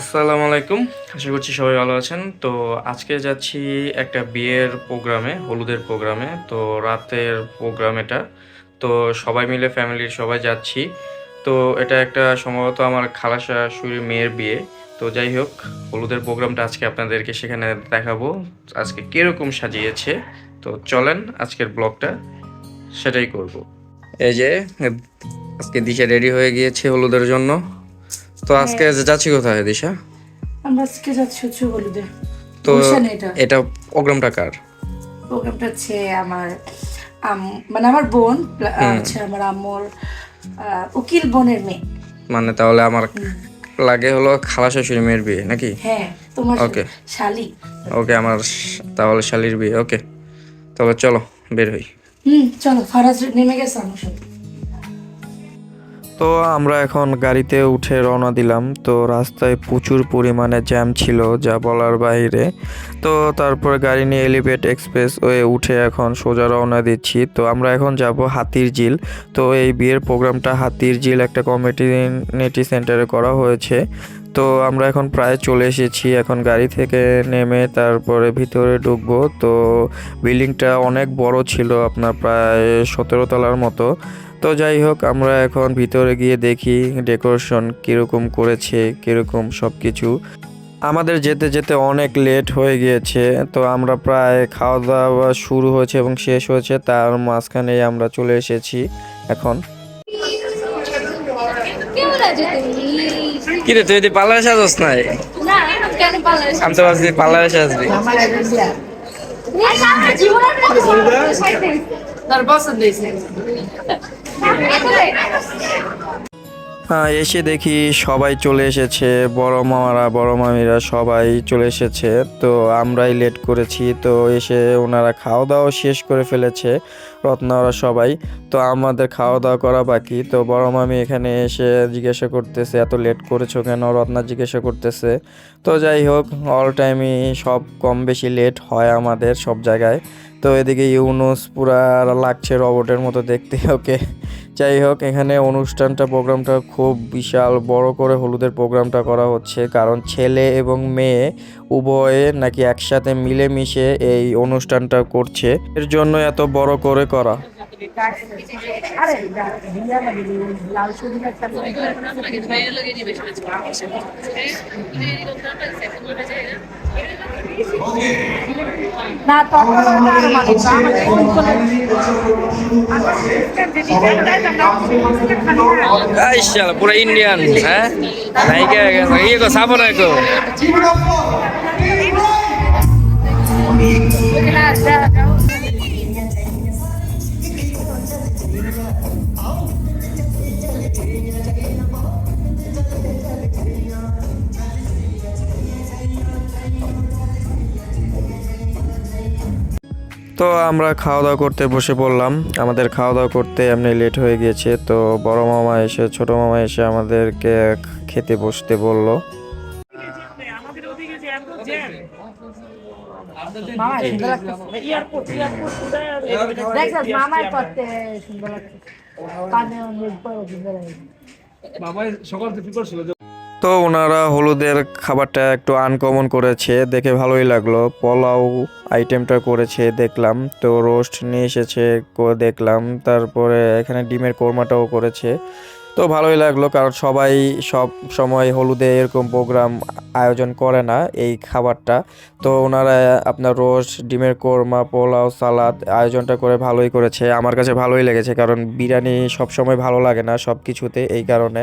আসসালামু আলাইকুম। আশা করছি সবাই ভালো আছেন। তো আজকে যাচ্ছি একটা বিয়ের প্রোগ্রামে, হলুদের প্রোগ্রামে। তো রাতের প্রোগ্রাম এটা। তো সবাই মিলে ফ্যামিলির সবাই যাচ্ছি। তো এটা একটা সম্ভবত আমার খালা শাশুড়ির মেয়ের বিয়ে। তো যাই হোক, হলুদের প্রোগ্রামটা আজকে আপনাদেরকে সেখানে দেখাবো। আজকে কীরকম সাজিয়েছে। তো চলেন আজকের ব্লগটা, সেটাই করব। এই যে, আজকে দিশা রেডি হয়ে গিয়েছে হলুদের জন্য। তো আজকে যাচ্ছি কোথায় দিশা? আমরা আজকে যাচ্ছি হচ্ছে হলুদে। তো এটা। প্রোগ্রামটা কার? প্রোগ্রামটা হচ্ছে আমার মানে আমার বোন হচ্ছে আমার আম্মুর উকিল বোনের মেয়ে। মানে তাহলে আমার লাগে হলো খালা শাশুড়ি মেয়ের বিয়ে নাকি? হ্যাঁ তোমার Okay. শালি। ওকে আমার তাহলে শালির বিয়ে ওকে। তাহলে চলো বের হই। হুম চলো ফারাজ নেমে গেছে আমার সাথে। তো আমরা এখন গাড়িতে উঠে রওনা দিলাম। তো রাস্তায় প্রচুর পরিমাণে জ্যাম ছিল, যা বলার বাইরে। তো তারপর গাড়ি নিয়ে এলিভেট এক্সপ্রেস ওয়ে উঠে এখন সোজা রওনা দিচ্ছি। তো আমরা এখন যাব হাতির ঝিল তো এই বিয়ের প্রোগ্রামটা হাতির ঝিল একটা কমিউনিটি সেন্টারে করা হয়েছে। তো আমরা এখন প্রায় চলে এসেছি। এখন গাড়ি থেকে নেমে তারপরে ভিতরে ঢুকবো। তো বিল্ডিংটা অনেক বড় ছিল, আপনার প্রায় সতেরো তলার মতো। তো যাই হোক আমরা এখন ভিতরে গিয়ে দেখি ডেকোরেশন কীরকম করেছে কীরকম সব কিছু আমাদের যেতে যেতে অনেক লেট হয়ে গিয়েছে তো আমরা প্রায় খাওয়া দাওয়া শুরু হয়েছে এবং শেষ হয়েছে তার মাঝখানে আমরা চলে এসেছি এখন। কেমন আছো তুমি? কি রে তুই যদি পার্লারে সাজস নাই? না কেন পালাস আমি তো ভাবছি পার্লারে সাজবি তার পছন্দ এসে দেখি সবাই চলে এসেছে। বড় মামারা, বড় মামিরা সবাই চলে এসেছে। তো আমরাই লেট করেছি। তো এসে ওনারা খাওয়া দাওয়া শেষ করে ফেলেছে, রত্নারা সবাই। তো আমাদের খাওয়া দাওয়া করা বাকি। তো বড় মামি এখানে এসে জিজ্ঞাসা করতেছে, এত লেট করেছ কেন? রত্না জিজ্ঞাসা করতেছে। তো যাই হোক অল টাইমই সব কম বেশি লেট হয় আমাদের সব জায়গায়। তো এদিকে ইউনুস পুরা লাগছে রবটের মতো দেখতে, ওকে। যাই হোক, এখানে অনুষ্ঠানটা, প্রোগ্রামটা খুব বিশাল বড় করে হলুদের প্রোগ্রামটা করা হচ্ছে। কারণ ছেলে এবং মেয়ে উভয়ে নাকি একসাথে মিলেমিশে এই অনুষ্ঠানটা করছে। এর জন্য এত বড় করে করা। না তখন পুরো। ইন্ডিয়ান হ্যাঁ? নায়িকা গেছে ইয়ে গো সাবো না গো তো আমরা খাওয়া দাওয়া করতে বসে পড়লাম। আমাদের খাওয়া দাওয়া করতে এমনি লেট হয়ে গিয়েছে তো বড় মামা এসে ছোট মামা এসে আমাদেরকে খেতে বসতে বলল। মামা সুন্দর লাগতেছে দেখছিস তো ওনারা হলুদের খাবারটা একটু আনকমন করেছে, দেখে ভালোই লাগল। পোলাও আইটেমটা করেছে, দেখলাম। তো রোস্ট নিয়ে এসেছে দেখলাম। তারপরে এখানে ডিমের কোরমাটাও করেছে। তো ভালোই লাগল, কারণ সবাই সব সময় হলুদে এরকম প্রোগ্রাম আয়োজন করে না এই খাবারটা। তো ওনারা আপনার রোস্ট ডিমের কোরমা, পোলাও, সালাদ আয়োজনটা করে ভালোই করেছে। আমার কাছে ভালোই লেগেছে, কারণ বিরিয়ানি সব সময় ভালো লাগে না সব কিছুতে এই কারণে।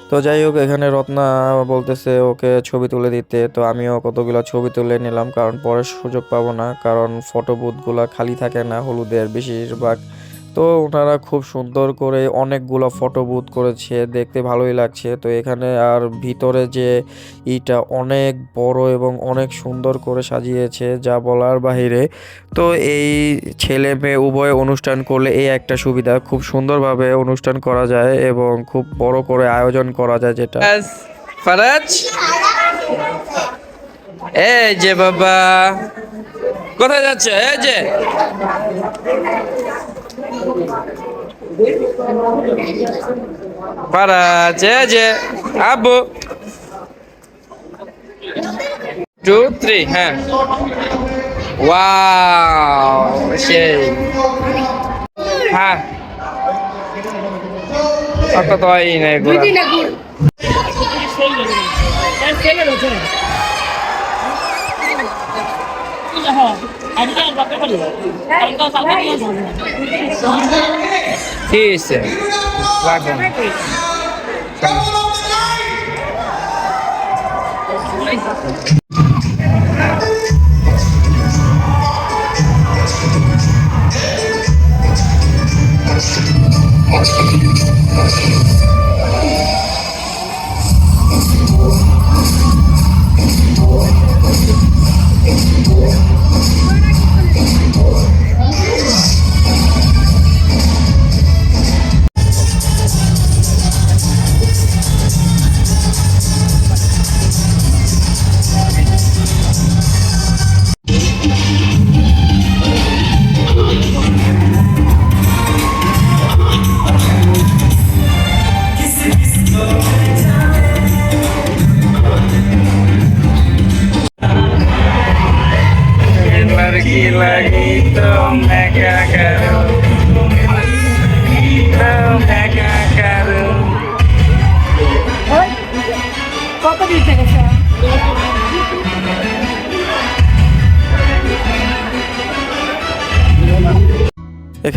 তো যাই হোক, এখানে রত্না বলতেছে ওকে ছবি তুলে দিতে। তো আমিও কতগুলো ছবি তুলে নিলাম, কারণ পরে সুযোগ পাবো না, কারণ ফটো বুথগুলো খালি থাকে না হলুদের বেশিরভাগ। তো ওনারা খুব সুন্দর করে অনেকগুলো ফটো বুথ করেছে, দেখতে ভালোই লাগছে। তো এখানে আর ভিতরে যে ইটা অনেক বড় এবং অনেক সুন্দর করে সাজিয়েছে, যা বলার বাহিরে। তো এই ছেলে মেয়ে উভয় অনুষ্ঠান করলে এই একটা সুবিধা, খুব সুন্দরভাবে অনুষ্ঠান করা যায় এবং খুব বড় করে আয়োজন করা যায় যেটা। এই যে বাবা, কোথায় যাচ্ছে? এই যে। ফারাজ এই যে আব্বু টু থ্রি হ্যাঁ ওয়াও সেই হ্যাঁ অত তো হয়ই নাই ঘোরা Isso. Vai bom. Tá.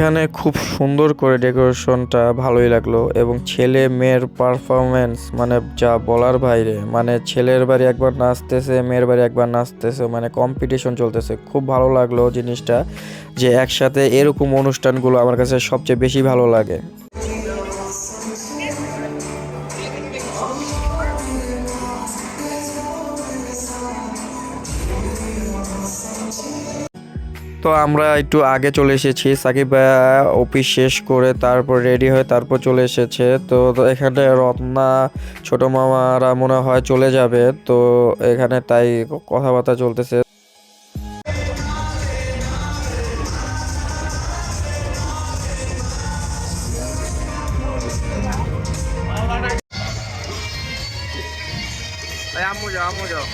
এখানে খুব সুন্দর করে ডেকোরেশনটা ভালোই লাগল এবং ছেলে মেয়ের পারফরমেন্স মানে যা বলার বাইরে মানে ছেলের বাড়ি একবার নাচতেছে, মেয়ের বাড়ি একবার নাচতেছে মানে কম্পিটিশন চলতেছে। খুব ভালো লাগল জিনিসটা যে একসাথে এরকম অনুষ্ঠানগুলো আমার কাছে সবচেয়ে বেশি ভালো লাগে। তো আমরা একটু আগে চলে এসেছি। সাকিব অফিস শেষ করে তারপর রেডি হয়ে তারপর চলে এসেছে। তো এখানে রত্না, ছোট মামারা মনে হয় চলে যাবে। তো এখানে তাই কথাবার্তা চলতেছে। আমু যাও আমু যাও।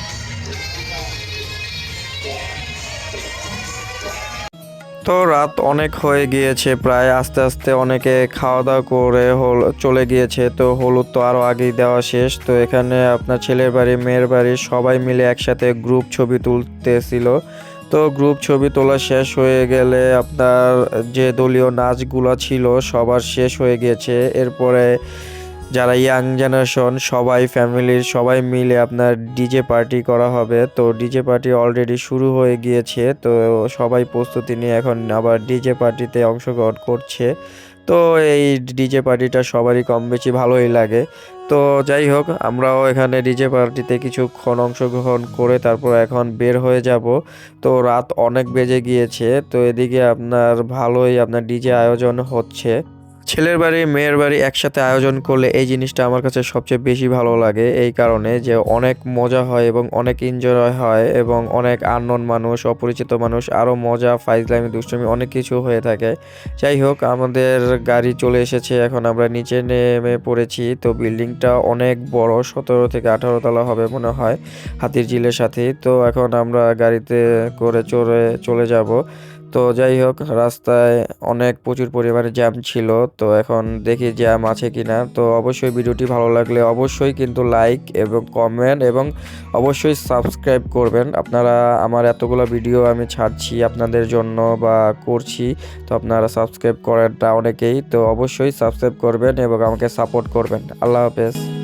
তো রাত অনেক হয়ে গিয়েছে, প্রায় আস্তে আস্তে অনেকে খাওয়া দাওয়া করে হল, চলে গিয়েছে, তো হলুদ তো আরও আগেই দেওয়া শেষ, তো এখানে আপনার ছেলের বাড়ি, মেয়ের বাড়ি সবাই মিলে একসাথে গ্রুপ ছবি তুলতেছিল। তো গ্রুপ ছবি তোলা শেষ হয়ে গেলে আপনার যে দলীয় নাচগুলো ছিল সবার শেষ হয়ে গিয়েছে, এরপরে যারা ইয়াং জেনারেশন সবাই ফ্যামিলির সবাই মিলে আপনার ডিজে পার্টি করা হবে। তো ডিজে পার্টি অলরেডি শুরু হয়ে গিয়েছে। তো সবাই প্রস্তুতি নিয়ে এখন আবার ডিজে পার্টিতে অংশগ্রহণ করছে। তো এই ডিজে পার্টিটা সবারই কম বেশি ভালোই লাগে। তো যাই হোক, আমরাও এখানে ডিজে পার্টিতে কিছুক্ষণ অংশগ্রহণ করে তারপর এখন বের হয়ে যাব। তো রাত অনেক বেজে গিয়েছে। তো এদিকে আপনার ভালোই আপনার ডিজে আয়োজন হচ্ছে। ছেলের বাড়ি, মেয়ের বাড়ি একসাথে আয়োজন করলে এই জিনিসটা আমার কাছে সবচেয়ে বেশি ভালো লাগে। এই কারণে যে অনেক মজা হয় এবং অনেক এনজয় হয় এবং অনেক আননোন মানুষ, অপরিচিত মানুষ আরও মজা, ফাইজলামি, দুষ্টুমি অনেক কিছু হয়ে থাকে। যাই হোক, আমাদের গাড়ি চলে এসেছে, এখন আমরা নিচে নেমে পড়েছি। তো বিল্ডিংটা অনেক বড়, সতেরো থেকে আঠারো তলা হবে মনে হয় হাতির ঝিলের সাথে তো এখন আমরা গাড়িতে করে চড়ে, চলে যাব। তো যাই হোক, রাস্তায় অনেক প্রচুর পরিমাণে জ্যাম ছিল, তো এখন দেখি জ্যাম আছে কিনা। তো অবশ্যই ভিডিওটি ভালো লাগলে অবশ্যই কিন্তু লাইক এবং কমেন্ট এবং অবশ্যই সাবস্ক্রাইব করবেন। আপনারা আমার এতগুলো ভিডিও আমি ছাড়ছি আপনাদের জন্য বা করছি, তো আপনারা সাবস্ক্রাইব করেনটা অনেকেই, তো অবশ্যই সাবস্ক্রাইব করবেন এবং আমাকে সাপোর্ট করবেন। আল্লাহ হাফেজ।